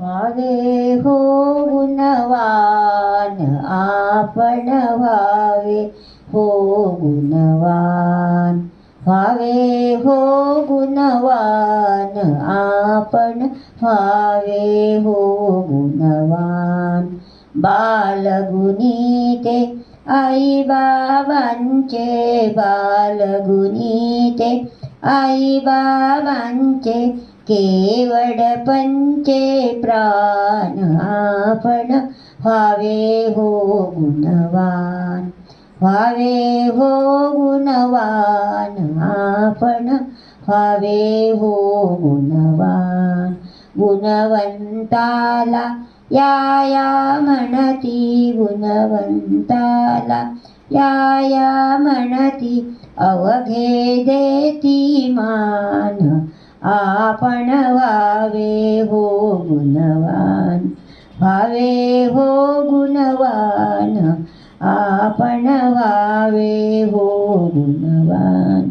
व्हावे हो गुणवान आपण व्हावे. हो गुणवान व्हावे. हो गुणवान आपण व्हावे. हो गुणवान बालगुणी ते आई बाबांचे बालगुणी ते आई बाबांचे केवड पंचे प्राण आपण व्हावे हो गुणवान व्हावे हो गुणवान आपण व्हावे हो गुणवान. गुणवंताला या या म्हणती गुणवंताला या या म्हणती अवघे देती मान. आपण व्हावे हो गुणवान. व्हावे हो गुणवान. आपण व्हावे हो गुणवान.